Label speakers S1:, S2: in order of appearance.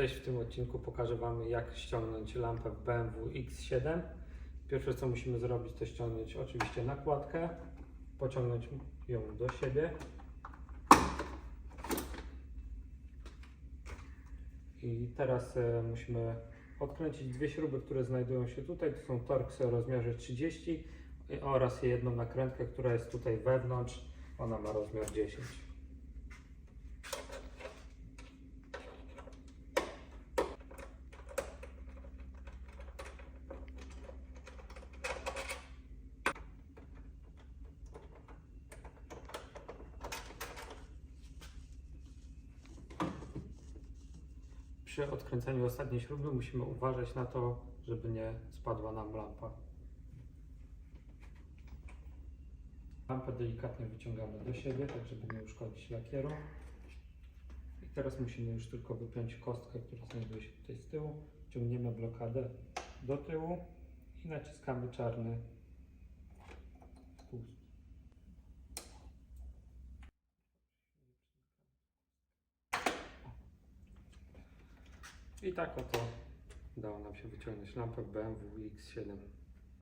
S1: Cześć, w tym odcinku pokażę Wam jak ściągnąć lampę BMW X7. Pierwsze co musimy zrobić to ściągnąć oczywiście nakładkę, pociągnąć ją do siebie. I teraz e, musimy odkręcić dwie śruby, które znajdują się tutaj. To są torksy o rozmiarze 30 i- oraz jedną nakrętkę, która jest tutaj wewnątrz. Ona ma rozmiar 10. Przy odkręcaniu ostatniej śruby musimy uważać na to, żeby nie spadła nam lampa. Lampę delikatnie wyciągamy do siebie, tak żeby nie uszkodzić lakieru. I teraz musimy już tylko wypiąć kostkę, która znajduje się tutaj z tyłu. Ciągniemy blokadę do tyłu i naciskamy czarny spust. I tak oto udało nam się wyciągnąć lampę BMW X7.